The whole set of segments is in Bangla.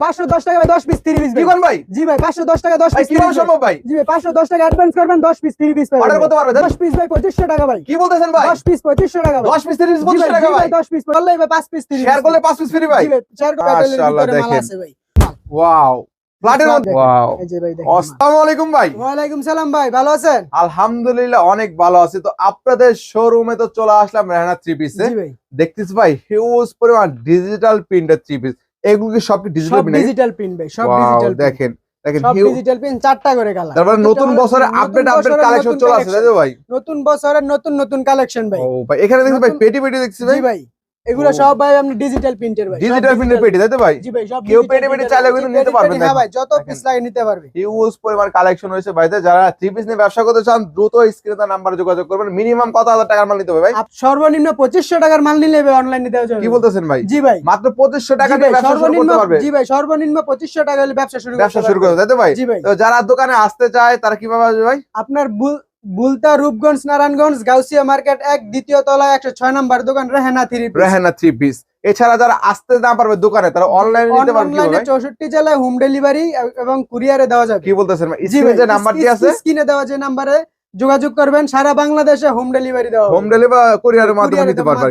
পাঁচশো দশ টাকা দশ পিস ভাই। জি ভাই পাঁচশো দশ টাকা দশ ভাই পিস কীভাবে সম্ভব ভাই? জি ভাই পাঁচশো দশ টাকা অ্যাডভান্স করবেন দশ পিস থ্রি পিস অর্ডার করতে পারবে দশ পিস ভাই পঁচিশশো টাকা ভাই। কি বলতেছেন ভাই? দশ পিস পঁচিশশো টাকা দশ পিস তিরিশ জি টাকা ভাই ভাই। দশ পিস করলে ভাই। পাঁচ পিস থ্রি শেয়ার করলে পাঁচ পিস ফ্রি ভাই। শেয়ার মাশাআল্লাহ, দেখেন। ওয়াও আলহামদুলিল্লাহ অনেক ভালো আছে। তো আপনাদের শোরুমে তো চলে আসলাম রেহানা থ্রি পিসে দেখতেছি ভাই হিউজ পরিমাণ ডিজিটাল প্রিন্টের থ্রি পিস এগুলো সব ডিজিটাল প্রিন্ট ডিজিটাল প্রিন্ট ভাই সব ডিজিটাল দেখেন দেখেন সব ডিজিটাল প্রিন্ট চারটা করে কালার তারপর নতুন বছরে আপডেট আপডেট কালেকশন চলে আসছে তাই তো ভাই? নতুন বছরের নতুন নতুন কালেকশন ভাই। ও ভাই এখানে দেখছি ভাই পেটি পেটি দেখছি ভাই। ভাই। এগুলো। সব ভাই আপনি ডিজিটাল প্রিন্টের ভাই। ডিজিটাল প্রিন্টের পেটি তাই তো ভাই জি ভাই? সব কেউ পেটে পেটে চাইলে কিন্তু নিতে পেটে পারবেন পেটে, হ্যাঁ ভাই যত পিস লাগে নিতে পারবে। হিউজ পরিমাণ কালেকশন হয়েছে ভাইতে যারা থ্রি পিস নিয়ে ব্যবসা করতে চান দ্রুত স্ক্রিনে নাম্বারে যোগাযোগ করবেন। মিনিমাম কত হাজার টাকার মাল নিতে হবে ভাই? সর্বনিম্ন পঁচিশশো টাকার মাল নিলে অনলাইন নিতে যাবে কি বলতেছেন ভাই? জি ভাই। মাত্র পঁচিশশো টাকা জি দিয়ে ভাই, ব্যবসা শুরু করতে পারবে। জি ভাই সর্বনিম্ন পঁচিশশো টাকা হলে ব্যবসা শুরু ব্যবসা করতে শুরু পারবে। করতে তাই তো ভাই? জি ভাই। তো যারা দোকানে আসতে চায় তারা কীভাবে আসবে ভাই? আপনার বুলতা রূপগঞ্জ নারায়ণগঞ্জ গাউসিয়া মার্কেট এক দ্বিতীয় তলায় একশো ছয় নম্বর দোকান Rehana three Rehana three piece. এছাড়া যারা আসতে না পারবে দোকানে তারা অনলাইনে নিতে পারবে অনলাইনে কীভাবে? চৌষট্টি জেলায় হোম ডেলিভারি এবং কুরিয়ারে দেওয়া যাবে। কি বলতেছেন স্ক্রিনে যে নাম্বারটি আছে? স্ক্রিনে দেওয়া যে নাম্বারে যোগাযোগ করবেন সারা বাংলাদেশে হোম ডেলিভারি দেওয়া হোম ডেলিভারি কুরিয়ারের মাধ্যমে নিতে পারবে।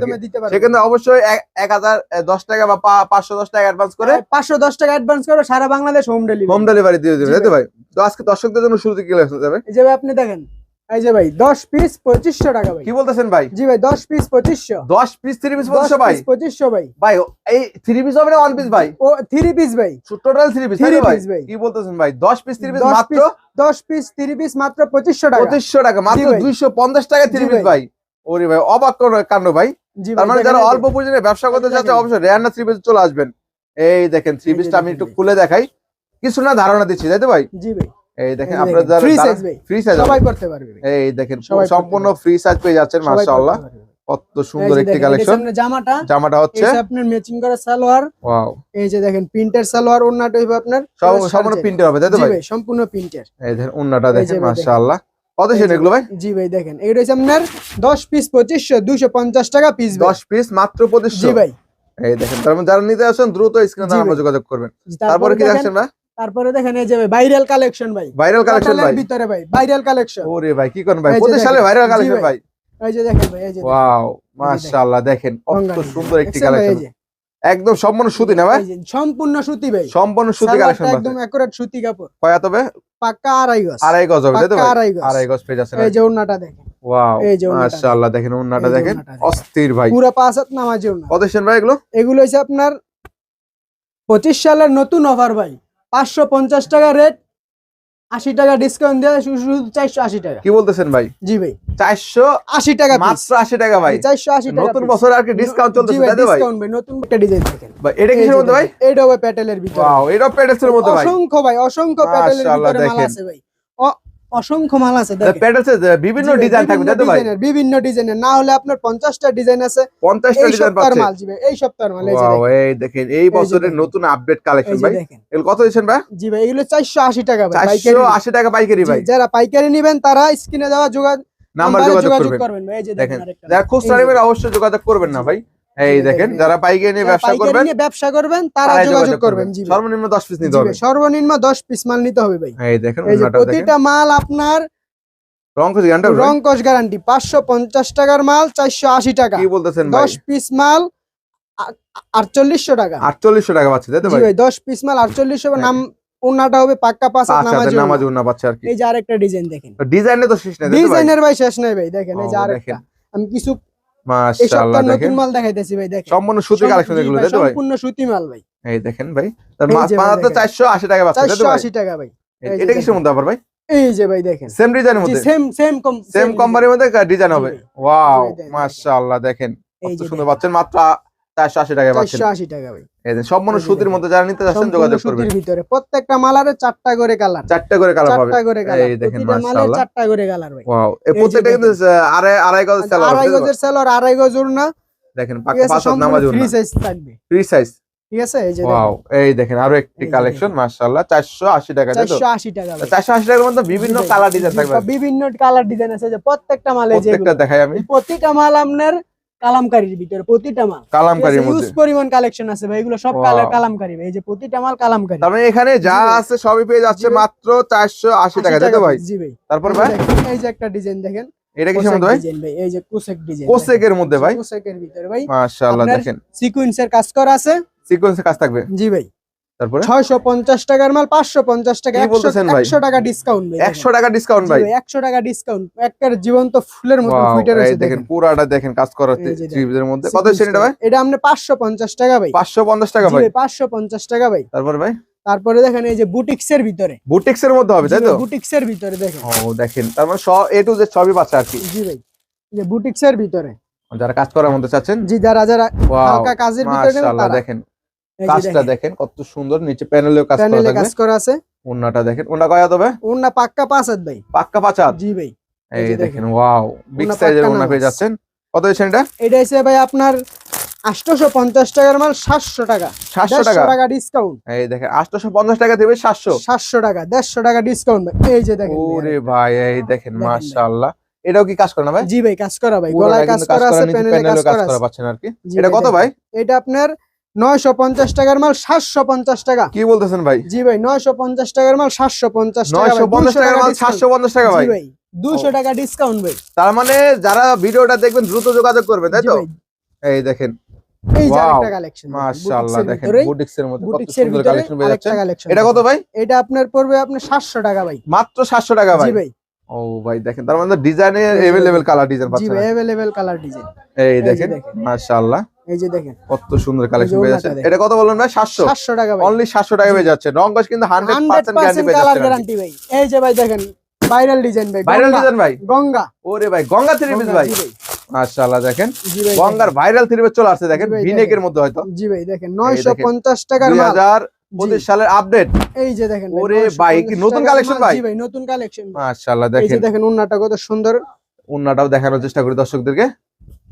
সেখানে অবশ্যই এক- এক হাজার এ, দশ টাকা বা পা- পাঁচশো দশ টাকা অ্যাডভান্স করে পাঁচশো দশ টাকা অ্যাডভান্স করে সারা Bangladesh home delivery home delivery দিয়ে দেবে জি তাই তো ভাই। তো আজকে দর্শকদের জন্য শুরুতে কি লাগছে যাবে? এই যে আপনি দেখেন এই যে ভাই পিস টাকা ভাই। কি বলতেছেন ভাই? জি ভাই দশ পিস পঁচিশশো। দশ পিস ভাই? ভাই। ভাই এই পিস হবে না ওয়ান পিস ভাই? ও পিস ভাই। টোটাল পিস ভাই? কি বলতেছেন ভাই? দশ পিস পিস মাত্র? পিস পিস টাকা। টাকা মাত্র ভাই। দুইশো পঞ্চাশ টাকা থ্রি পিস ভাই। ওরে ভাই অবাক কাণ্ড ভাই। তার মানে যারা অল্প পুঁজিতে ব্যবসা করতে চাচ্ছে অবশ্যই রেহানা থ্রি পিস চলে আসবেন। এই দেখেন থ্রি এই যে পিসটা আমি একটু খুলে দেখাই। কিছু না ধারণা দিচ্ছি তাই তো ভাই? জি ভাই। এই দেখেন আপনার যারা। ফ্রি সাইজ সবাই করতে পারবে এই দেখেন সম্পূর্ণ ফ্রি সাইজ পেয়ে যাচ্ছেন মাশাআল্লাহ। কত সুন্দর একটি কালেকশন জামাটা জামাটা হচ্ছে আপনার ম্যাচিং করা সালোয়ার ওয়াও। এই যে দেখেন প্রিন্টের সালোয়ার ওন্নাটা হইবে আপনার সম্পূর্ণ। প্রিন্টের হবে তাই তো জি ভাই? সম্পূর্ণ প্রিন্টের। এই দেখেন যে দেখেন মাশাআল্লাহ। কত সেন এগুলো ভাই? জি ভাই দেখেন এটা হচ্ছে আপনার দশ পিস পঁচিশশো দুইশো পঞ্চাশ টাকা পিস দশ পিস মাত্র জি ভাই। এই দেখেন তার মানে যারা নিতে আসেন দ্রুত স্ক্রিনে যোগাযোগ করবেন। তারপরে কি দেখছেন না তারপরে দেখেন এই যে ভাইরাল কালেকশন ভাই। ভাইরাল কালেকশন ভাই। ভিতরে ভাই ভাইরাল কালেকশন ওরে ভাই কি করেন ভাই? পঁচিশ সালে ভাইরাল কালেকশন ভাই। এই যে দেখেন ভাই এই যে ওয়াও মাশাআল্লাহ দেখেন কত সুন্দর একটি কালেকশন একদম সম্পূর্ণ সুতি না ভাই? সম্পূর্ণ সুতি ভাই। সম্পূর্ণ সুতি কালেকশন একদম একুরেট সুতি কাপড়। কয়া তবে পাক্কা আড়াই গজ। আড়াই গজ হবে তাই তো ভাই? আড়াই গজ। পেয়ে যাচ্ছেন এই যে ওন্নাটা দেখেন। ওয়াও এই যে মাশাআল্লাহ দেখেন। যে দেখেন। অস্থির ভাই। পুরো পাঁচ হাত নামাজি ওন্না কত ভাই এগুলো? এগুলো হচ্ছে আপনার পঁচিশ সালের নতুন অফার ভাই। পাঁচশো পঞ্চাশ টাকা রেট আশি টাকা ডিসকাউন্ট দেওয়া শুধু চারশো আশি টাকা। কি বলতেছেন ভাই? জি ভাই। চারশো আশি টাকা। মাত্র আশি টাকা ভাই। চারশো আশি টাকা নতুন বছর আর কি ডিসকাউন্ট চলতেছে ভাই, তাই ভাই? ভাই নতুন একটা ডিজাইন দেখেন। ভাই এটা কিসের মধ্যে ভাই? এটা হবে প্যাটেলের ভিতরে। ওয়াও এটা প্যাটেলের মধ্যে ভাই। অসংখ্য ভাই অসংখ্য প্যাটেলের ভিতরে মাল আছে ভাই। অসংখ্য মাল আছে প্যাডেলসে বিভিন্ন ডিজাইন থাকবে বিভিন্ন তাই তো ভাই? ডিজাইনের, বিভিন্ন ডিজাইনের না হলে আপনার পঞ্চাশটা ডিজাইন আছে পঞ্চাশটা এই ডিজাইন সপ্তাহের মাল জি ভাই এই সপ্তাহের মাল এই যে দেখেন, এই দেখেন এই বছরের নতুন আপডেট কালেকশন ভাই। এগুলো কত দিচ্ছেন ভাই? জি ভাই এগুলো চারশো আশি টাকা ভাই আশি টাকা পাইকারি ভাই। যারা পাইকারি নেবেন তারা স্ক্রিনে দেওয়া যোগাযোগ নাম্বার যোগাযোগ করবেন। করবেন এই যে দেখেন দেখেন খুচরা নেবেন অবশ্যই যোগাযোগ করবেন না ভাই। এই দেখেন। যারা পাইকারি নিয়ে ব্যবসা করবেন নিয়ে ব্যবসা করবেন তারা যোগাযোগ করবেন জি সর্বনিম্ন দশ পিস নিতে হবে। সর্বনিম্ন দশ পিস মাল নিতে হবে ভাই। এই দেখেন প্রতিটা মাল আপনার গ্যারান্টি টাকার মাল টাকা। কি বলতেছেন ভাই? দশ পিস মাল আ- আটচল্লিশশো টাকা। আটচল্লিশশো টাকা পাচ্ছে তাই তো ভাই? ভাই দশ পিস মাল আটচল্লিশশো হ্যাঁ। নাম ওনাটা হবে পাক্কা পাঁচ নামাজ ওড়না। উন্না। পাচ্ছে আর কি। এই যে আরেকটা ডিজাইন দেখেন। ডিজাইনে তো শেষ নেই তাই তো ভাই? ডিজাইনের ভাই শেষ নাই ভাই দেখেন এই যে আরেকটা। আমি কিছু মাশাআল্লাহ দেখেন। নতুন মাল দেখাইতেছি ভাই দেখেন। সম্পূর্ণ সুতি কালেকশন এগুলো তাই তো ভাই? সম্পূর্ণ সুতি মাল ভাই। এই দেখেন ভাই তার মাছ যে ভাই চারশো আশি টাকা বাচ্চা ভাই? টাকা ভাই। এটা কিসের মধ্যে আবার ভাই? এই যে ভাই দেখেন। সেম ডিজাইনের মধ্যে? সেম সেম কম সেম কোম্পানির মধ্যে ডিজাইন হবে। ওয়াও দেখেন, মাশাআল্লাহ দেখেন। কত সুন্দর মাত্র টাকায় পাচ্ছেন। টাকা ভাই। এই যে সম্পূর্ণ সুতির। মধ্যে যারা নিতে যাচ্ছেন যোগাযোগ করবেন। ভিতরে প্রত্যেকটা মালারে চারটা করে কালার। চারটা করে কালার চারটা করে কালার। এই দেখেন মাশাআল্লাহ। চারটা করে কালার ভাই। ওয়াও। এই প্রত্যেকটা কিন্তু আড়াই আড়াই গজ সেলার আড়াই গজের সেলর আড়াই গজ না দেখেন সম্পূর্ণ নামাজ ফ্রি সাইজ থাকবে। ফ্রি সাইজ ঠিক আছে এই যে ওয়াও। এই দেখেন আরও একটি কালেকশন মাশাআল্লাহ। চারশো আশি টাকা তাই তো? চারশো আশি টাকা ভাই। চারশো আশি টাকার মধ্যে বিভিন্ন কালার ডিজাইন থাকবে। বিভিন্ন কালার ডিজাইন আছে যে প্রত্যেকটা মালে যে প্রত্যেকটা দেখাই আমি। প্রতিটা মাল আপনার কালামকারীর ভিতরে প্রতিটা মাল। কালামকারীর মধ্যে। ইউজ পরিমাণ কালেকশন আছে ভাই এগুলো সব কালার কালামকারী ভাই এই যে প্রতিটা মাল কালামকারী। তার মানে এখানে যা আছে সবই পেয়ে যাচ্ছে মাত্র চারশো আশি টাকা তাই তো ভাই? জি ভাই। তারপর ভাই? এই যে একটা ডিজাইন দেখেন। এটা কি সম্বন্ধে ভাই? এই যে কোসেক ডিজাইন কোসেকের মধ্যে ভাই। কোসেকের ভিতরে ভাই। মাশাআল্লাহ দেখেন। সিকোয়েন্সের কাজ করা আছে। সিকোয়েন্সের কাজ থাকবে। জি ভাই। তারপরে? ছয়শো পঞ্চাশ টাকার মাল টাকা ডিসকাউন্ট ভাই? টাকা ডিসকাউন্ট ভাই টাকা ডিসকাউন্ট জীবন্ত ফুলের মতো ফুটে রয়েছে দেখেন পুরাটা দেখেন কাজ করা এই যে মধ্যে। কত Sequence ভাই? এটা আপনি পাঁচশো পঞ্চাশ টাকা ভাই। পাঁচশো পঞ্চাশ টাকা ভাই? টাকা ভাই। তারপর ভাই? তারপরে দেখেন এই যে বুটিক্স এর ভিতরে। বুটিক্স এর মধ্যে হবে তাই তো? বুটিক্স এর ভিতরে দেখেন। ও দেখেন তার মানে সব এ টু জেড সবই পাচ্ছে আর কি। জি ভাই এই যে বুটিক্স এর ভিতরে। যারা কাজ করার মধ্যে চাচ্ছেন? জি যারা যারা হালকা কাজের ভিতরে দেখেন। কাজটা দেখেন, দেখেন কত সুন্দর নিচে প্যানেলেও কাজ করা প্যানেলে থাকবে। কাজ করা আছে। ওন্নাটা দেখেন। ওন্না কয়া তবে ওনা পাক্কা পাঁচ হাত ভাই। পাক্কা পাঁচ হাত? জি ভাই। এই দেখেন ওয়াও বিগ সাইজের ওন্না পেয়ে যাচ্ছেন। কত শ্রেণীটা এটা? এসে ভাই আপনার আটশোশো পঞ্চাশ টাকার মাল সাতশো টাকা। সাতশো দেড়শো টাকা? টাকা ডিসকাউন্ট এই দেখেন আটশোশো পঞ্চাশ টাকা দেবে সাতশো। সাতশো টাকা দেড়শো টাকা ডিসকাউন্ট এই যে দেখেন ওরে ভাই এই দেখেন ভাই। মাশাআল্লাহ। এটাও কি কাজ করে না ভাই? জি ভাই কাজ করা ভাই গলায় কাজ করা আছে প্যানেলে কাজ করা আছে। পাচ্ছেন আর কি। এটা কত ভাই? এটা আপনার নয়শো পঞ্চাশ টাকার মাল সাতশো পঞ্চাশ টাকা। কি বলতেছেন ভাই? জি ভাই নয়শো পঞ্চাশ টাকার মাল সাতশো পঞ্চাশ নয়শো পঞ্চাশ টাকার মাল সাতশো পঞ্চাশ টাকা ভাই। দুশো টাকা ডিসকাউন্ট ভাই। তার মানে যারা ভিডিওটা দেখবেন দ্রুত যোগাযোগ করবে তাই তো? এই দেখেন। এটা কত ভাই? এটা আপনার পড়বে আপনার সাতশো টাকা ভাই। মাত্র সাতশো টাকা ভাই? ভাই। ও ভাই দেখেন তার মানে জি এভেলেবেল কালার ডিজাইন জি পাচ্ছেন। অ্যাভেলেবেল কালার ডিজাইন এই দেখেন দেখেন। মাশাআল্লাহ। এই যে দেখেন। কত সুন্দর কালেকশন যে পেয়ে ওড়নাটা এটা কত বললেন ভাই? সাতশো? সাতশো টাকা ভাই। অনলি সাতশো টাকা পেয়ে যাচ্ছে রং কিন্তু হান্ড্রেড হান্ড্রেড পার্সেন্ট গ্যারান্টি পেয়ে যাচ্ছে গ্যারান্টি ভাই। এই যে ভাই দেখেন ভাইরাল ডিজাইন ভাই। ভাইরাল ডিজাইন ভাই? গঙ্গা। ওরে ভাই গঙ্গা থ্রি পিস ভাই। মাশাআল্লাহ দেখেন। গঙ্গার ভাইরাল থ্রি পিস চলে আসছে দেখেন। ভিনেকের মধ্যে হয়তো। জি ভাই দেখেন। নয়শো দেখেন। পঞ্চাশ টাকার মাল। সালের আপডেট এই যে দেখেন ওরে 950 ভাই, কি নতুন মাল, ভাই? জি ভাই নতুন কালেকশন মাশাআল্লাহ এই যে দেখেন। দেখেন উন্নাটা কত সুন্দর। উন্নাটাও দেখানোর চেষ্টা করি দর্শকদেরকে।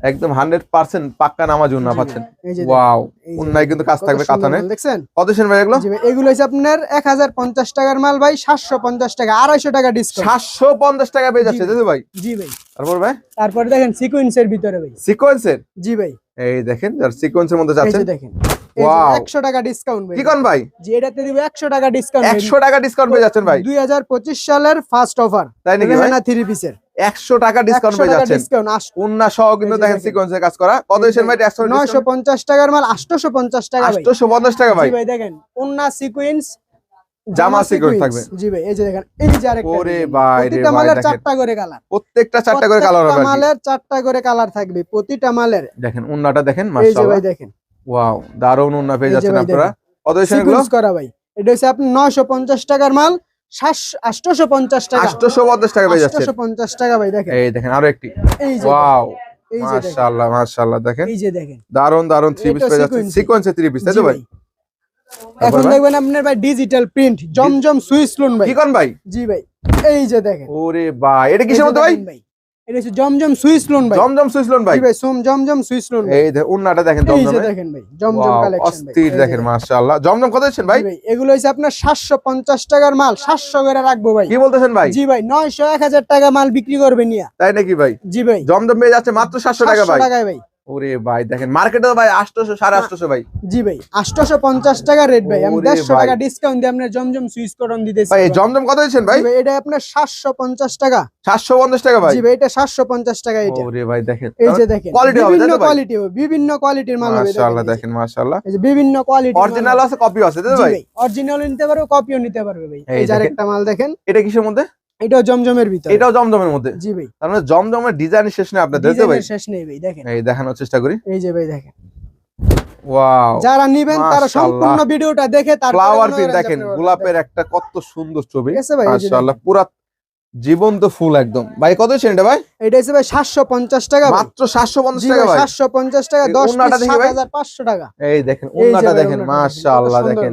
একদম হান্ড্রেড পার্সেন্ট পাক্কা নামাজ উন্না জি ভাই, পাচ্ছেন। ওয়াও যে উন্নায় কিন্তু কাজ থাকবে কাতানে। দেখছেন? কত সেন ভাই এগুলো? এগুলো হচ্ছে আপনার এক হাজার পঞ্চাশ টাকার মাল ভাই সাতশো পঞ্চাশ টাকা আড়াইশো টাকা ডিসকাউন্ট সাতশো পঞ্চাশ টাকা পেয়ে যাচ্ছে দাদু ভাই। জি ভাই। তারপর ভাই? তারপরে দেখেন সিকুয়েন্সের ভিতরে ভাই। সিকোয়েন্সের জি ভাই। এই দেখেন যার সিকোয়েন্সের মধ্যে এই যাচ্ছেন যে দেখেন একশো টাকা ডিসকাউন্ট ভাই। কি কোন ভাই? জি এটাতে দিব একশো টাকা ডিসকাউন্ট একশো টাকা ডিসকাউন্ট পেয়ে যাচ্ছেন ভাই। দুই হাজার পঁচিশ সালের ফার্স্ট অফার তাই নাকি থ্রি পিসের একশো টাকা ডিসকাউন্ট পেয়ে যাচ্ছেন। উন্না সহ কিন্তু দেখেন দেখেন। সিকোয়েন্সের কাজ করা। কত এই ভাই? নয়শো পঞ্চাশ টাকার মাল আটশোশো পঞ্চাশ টাকা আটশোশো পঞ্চাশ টাকা ভাই। দেখেন উন্না সিকুয়েন্স জামা sequence থাকবে। জি ভাই এই যে দেখেন এই যে আরেকটা ওরে ভাই রে মালের চারটা করে কালার প্রত্যেকটা চারটা করে কালার হবে মালের চারটা করে কালার থাকবে প্রতিটা মালের। দেখেন উন্নাটা দেখেন এই যে ভাই দেখেন। ওয়াও দারুণ উন্না পেয়ে যাচ্ছেন আপনারা। কত এসেন এগুলো? করা ভাই। এটা হচ্ছে আপনি নয়শো পঞ্চাশ টাকার মাল আটশোশো পঞ্চাশ টাকা। আটশোশো পঞ্চাশ টাকা পেয়ে আটশোশো পঞ্চাশ টাকা ভাই দেখেন। এই দেখেন আরও একটি। ওয়াও। এই যে দেখেন। মাশাআল্লাহ মাশাআল্লাহ দেখেন। এই যে দেখেন। দারুণ দারুণ থ্রি পিস এটা পেয়ে sequence। সিকোয়েন্সে থ্রি পিস তাই তো ভাই? ভাই। এখন দেখবেন আপনার ভাই digital print Zamzam Swiss lawn ভাই। কি কোন ভাই? জি ভাই এই যে দেখেন। ওরে ভাই এটা কিসের মধ্যে ভাই। এটা হচ্ছে জমজম সুইস লোন ভাই। জমজম ভাই? জমজম সুইস লোন এই দেখেন উন্নাটা দেখেন জমজমে। দেখেন ভাই জমজম Wow, কালেকশন অস্থির দেখেন মাশাআল্লাহ। জমজম কত দিচ্ছেন ভাই? ভাই এগুলো আপনার সাতশো পঞ্চাশ টাকার মাল সাতশো করে রাখব ভাই। কি বলতেছেন ভাই? জি ভাই নয়শো এক হাজার টাকা মাল বিক্রি করবে নিয়া। তাই নাকি ভাই? জি ভাই। জমজম পেয়ে যাচ্ছে মাত্র সাতশো টাকা 700 টাকায় ভাই। ওরে ভাই দেখেন মার্কেটে ভাই আটশোশো সাড়ে আটশোশো ভাই। জি ভাই আটশোশো পঞ্চাশ টাকা রেট ভাই। আমি ওরে দেড়শো ভাই। টাকা ডিসকাউন্ট দিয়ে আপনার জমজম সুইচ করন দিতেছি ভাই জমজম কত দিচ্ছেন ভাই? ভাই এটা আপনার সাতশো পঞ্চাশ টাকা। সাতশো পঞ্চাশ টাকা ভাই? জি ভাই এটা সাতশো পঞ্চাশ টাকা এটা। ওরে ভাই দেখেন। এই যে দেখেন quality হবে, বিভিন্ন? কোয়ালিটি হবে বিভিন্ন কোয়ালিটির মাল হবে মাশাআল্লাহ দেখেন। মাশাআল্লাহ। এই যে বিভিন্ন কোয়ালিটি অরিজিনাল আছে কপি আছে তাই তো ভাই? অরিজিনাল নিতে পারবে কপিও নিতে পারবে ভাই। এই এই যে আরেকটা মাল দেখেন। এটা কিসের মধ্যে? এটাও জমজমের ভিতরে। এটাও জমজমের মধ্যে? জি ভাই। তার মানে জমজমের ডিজাইন শেষ নেই আপনাদের তাই তো ভাই? শেষ নেই ভাই দেখেন। এই দেখানোর চেষ্টা করি। এই যে ভাই দেখেন। ওয়াও যারা নিবেন তারা সম্পূর্ণ ভিডিওটা দেখে ফ্লাওয়ার দেখেন গোলাপের একটা কত সুন্দর ছবি। মাশাআল্লাহ পুরা জীবন্ত ফুল একদম। ভাই কত দিচ্ছেন এটা ভাই? এটা হচ্ছে ভাই সাতশো পঞ্চাশ টাকা মাত্র সাতশো পঞ্চাশ জি টাকা ভাই। টাকা এই দশ ওড়নাটা দেখি সাত ভাই। হাজার পাঁচশো টাকা। এই দেখেন ওন্নাটা দেখেন ওড়নাটা মাশাআল্লাহ দেখেন।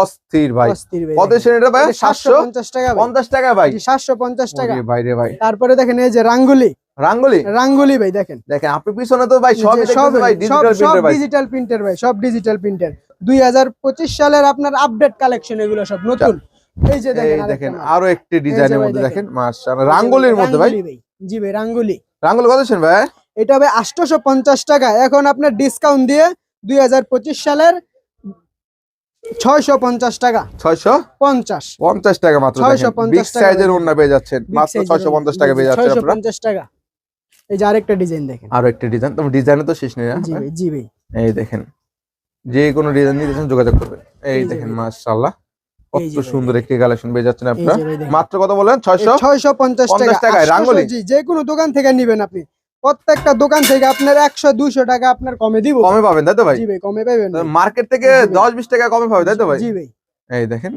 অস্থির ভাই। ভাই কত দেখেন। এটা ভাই? সাতশো? 750 টাকা ভাই। পঞ্চাশ টাকা ভাই। জি, 750 টাকা। ভাই রে ভাই। তারপরে দেখেন এই যে রাঙ্গুলি। রাঙ্গুলি? রাঙ্গুলি ভাই দেখেন। দেখেন আপনি পিছনে তো ভাই সব ভাই ডিজিটাল প্রিন্টার ভাই। ভাই সব ডিজিটাল প্রিন্টার দুই হাজার পঁচিশ সালের আপনার আপডেট কালেকশন এগুলো সব নতুন। এই যে দেখেন আরও একটি ডিজাইনের মধ্যে দেখেন। মাশাআল্লাহ রাঙ্গুলির মধ্যে ভাই। জি ভাই রাঙ্গুলি। রাঙ্গুল কত ভাই? এটা হবে আটশোশো পঞ্চাশ টাকা। এখন আপনার ডিসকাউন্ট দিয়ে দুই হাজার পঁচিশ সালের ছয়শো পঞ্চাশ টাকা। ছয়শো? পঞ্চাশ। পঞ্চাশ টাকা মাত্র 650 বিগ সাইজের ওন্না পেয়ে যাচ্ছেন। মাত্র ছয়শো পঞ্চাশ টাকা পেয়ে যাচ্ছেন পঞ্চাশ টাকা। এই যে আরেকটা ডিজাইন দেখেন। আরও একটা ডিজাইন তোমার ডিজাইনে তো শেষ নেই না? জি ভাই এই দেখেন। যে কোনো ডিজাইন নিতে চান যোগাযোগ করবেন। এই দেখেন। মাশাআল্লাহ। কত সুন্দর একটি কালেকশন পেয়ে যাচ্ছেন আপনারা। মাত্র কত বলেন? ছয়শো? ছয়শো পঞ্চাশ টাকা। টাকায় 800 রাঙ্গুলি? জি যে কোনো দোকান থেকে নিবেন আপনি। প্রত্যেকটা দোকান থেকে আপনার একশো দুশো টাকা আপনার কমে দিব। কমে পাবেন তাই তো ভাই? জি ভাই কমে পাবেন মার্কেট থেকে দশ বিশ টাকা কমে পাবে তাই তো ভাই? জি ভাই। এই দেখেন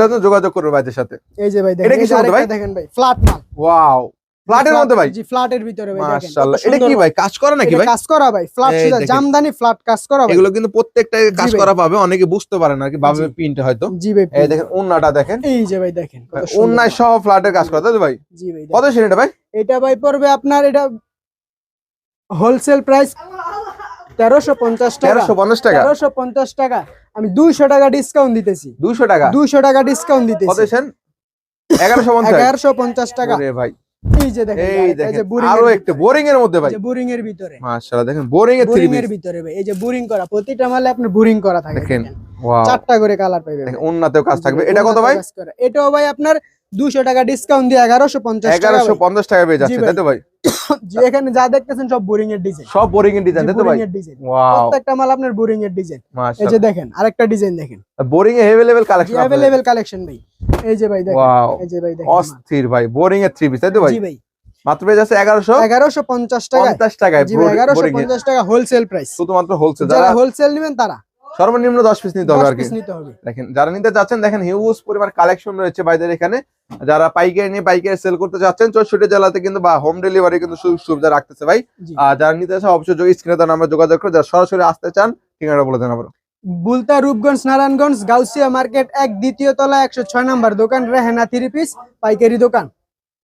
সাথে যোগাযোগ করবে ভাইদের সাথে। এই যে ভাই দেখেন এটা আরেকটা ভাই? দেখেন ভাই ফ্ল্যাট মাল। ওয়াও ফ্ল্যাটের মধ্যে ভাই? জি ফ্ল্যাটের ভিতরে ভাই দেখেন মাশাআল্লাহ। এটা কি ভাই কাজ করে নাকি ভাই? কাজ করা ভাই ফ্ল্যাট সুদা জামদানি ফ্ল্যাট কাজ করা ভাই। এগুলো কিন্তু প্রত্যেকটা কাজ করা পাবে অনেকে বুঝতে পারে না কি ভাবে। প্রিন্ট হয়তো। জি ভাই এই দেখেন উন্নাটা দেখেন। এই যে ভাই দেখেন কত সুন্দর। সহ ফ্ল্যাটের কাজ করা তাই তো ভাই? জি ভাই কত। সেটা ভাই? এটা ভাই পড়বে আপনার এটা হোলসেল প্রাইস তেরোশো পঞ্চাশ টাকা। তেরোশো পঞ্চাশ টাকা। তেরোশো পঞ্চাশ টাকা। আমি দুইশো টাকা ডিসকাউন্ট দিতেছি। দুইশো টাকা? দুইশো টাকা ডিসকাউন্ট দিতেছি। এগারোশো পঞ্চাশ। এগারোশো পঞ্চাশ টাকা। ওরে ভাই। এই যে দেখেন এই আরেকটা, এই যে দেখেন আরও একটা বোরিং এর মধ্যে ভাই। বোরিং এর ভিতরে। মাশাআল্লাহ দেখেন বোরিং এর বোরিং এর ভিতরে ভাই। এই যে বোরিং করা প্রতিটা মালে আপনার বোরিং করা থাকে। দেখেন দেখেন। ওয়াও চারটা করে কালার দেখেন কাজ থাকবে। এটা কত ভাই? এটাও ভাই আপনার দুশো টাকা ডিসকাউন্ট দিয়ে এগারোশো পঞ্চাশ টাকা এগারোশো। পঞ্চাশ টাকা পেয়ে যাচ্ছে তাই তো ভাই? যে এখানে যা দেখতেছেন সব বোরিং এর ডিজাইন সব বোরিং এর ডিজাইন তাই তো ভাই বোরিং এর ডিজাইন ওয়াও প্রত্যেকটা মাল আপনার বোরিং এর ডিজাইন এই যে মাশাআল্লাহ দেখেন আরেকটা ডিজাইন দেখেন বোরিং এ अवेलेबल কালেকশন অ্যাভেলেবেল কালেকশন ভাই এই যে ভাই দেখেন ওয়াও এই যে ভাই দেখেন অস্থির ভাই বোরিং এর থ্রি পিস তাই তো ভাই জি ভাই মাত্র পেয়ে যাচ্ছে এগারোশো এগারোশো পঞ্চাশ টাকা পঞ্চাশ টাকায় জি ভাই এগারোশো বোরিং এর পঞ্চাশ টাকা হোলসেল প্রাইস শুধুমাত্র হোলসেল যারা যারা হোলসেল নেবেন তারা সর্বনিম্ন দশ পিস নিতে হবে আর কি। দেখেন যারা নিতে চাচ্ছেন দেখেন হিউজ পরিমাণ কালেকশন রয়েছে বাইদের এখানে। যারা পাইকারি নিয়ে পাইকারি সেল করতে চাচ্ছেন চৌষট্টি জেলাতে কিন্তু বা হোম ডেলিভারি কিন্তু সুবিধা রাখতেছে ভাই। আর যারা নিতে চান অবশ্যই স্ক্রিনে তার নাম্বার যোগাযোগ করে যারা সরাসরি আসতে চান ঠিকানাটা বলে দেন আবার বুলতা রূপগঞ্জ নারায়ণগঞ্জ গাউসিয়া মার্কেট এক দ্বিতীয় তলা একশো ছয় নম্বর দোকান রেহেনা থ্রি পিস পাইকারি দোকান।